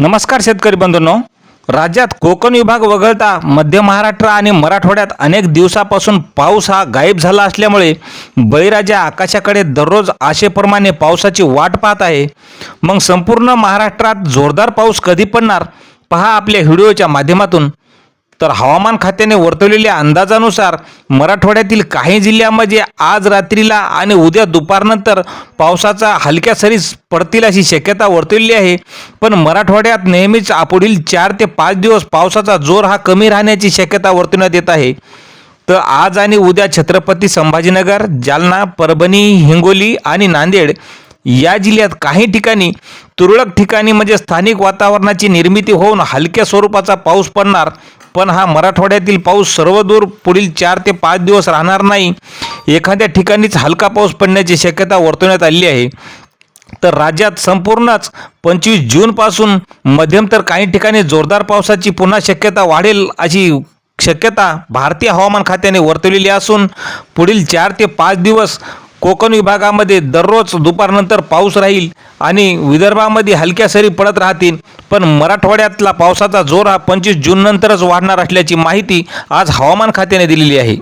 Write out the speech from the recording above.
नमस्कार शेतकरी बंधूंनो. राज्यात कोकण विभाग वगळता मध्य महाराष्ट्र आणि मराठवाड्यात अनेक दिवसापासून पाऊस हा गायब झाला असल्यामुळे बळीराजा आकाशाकडे दररोज आशेप्रमाणे पावसाची वाट पाहत आहे. मग संपूर्ण महाराष्ट्रात जोरदार पाऊस कधी पडणार? पहा आपल्या व्हिडिओच्या माध्यमातून. तर हवामान खात्याने वर्तवलेल्या अंदाजानुसार मराठवाड्यातील काही जिल्ह्यांमध्ये आज रात्रीला आणि उद्या दुपारनंतर पावसाचा हलक्या सरीस पडतील अशी शक्यता वर्तवलेली आहे. पण मराठवाड्यात नेहमीच पुढील चार ते पाच दिवस पावसाचा जोर हा कमी राहण्याची शक्यता वर्तवण्यात येत आहे. तर आज आणि उद्या छत्रपती संभाजीनगर जालना परभणी हिंगोली आणि नांदेड या जिल्ह्यात काही ठिकाणी तुरळक ठिकाणी म्हणजे स्थानिक वातावरणाची निर्मिती होऊन हलक्या स्वरूपाचा पाऊस पडणार पण हा मराठवाड्यातील पाऊस सर्वदूर पुढील चार ते पाच दिवस राहणार नाही. एखाद्या ठिकाणीच हलका पाऊस पडण्याची शक्यता वर्तवण्यात आली आहे. तर राज्यात संपूर्णच पंचवीस जूनपासून मध्यम तर काही ठिकाणी जोरदार पावसाची पुन्हा शक्यता वाढेल अशी शक्यता भारतीय हवामान खात्याने वर्तवलेली असून पुढील चार ते पाच दिवस कोकण विभागामध्ये दररोज दुपारनंतर पाऊस राहील आणि विदर्भामध्ये हलक्या सरी पडत राहतील. पण मराठवाड्यातला पावसाचा जोर हा पंचवीस जूननंतरच वाढणार असल्याची माहिती आज हवामान खात्याने दिलेली आहे.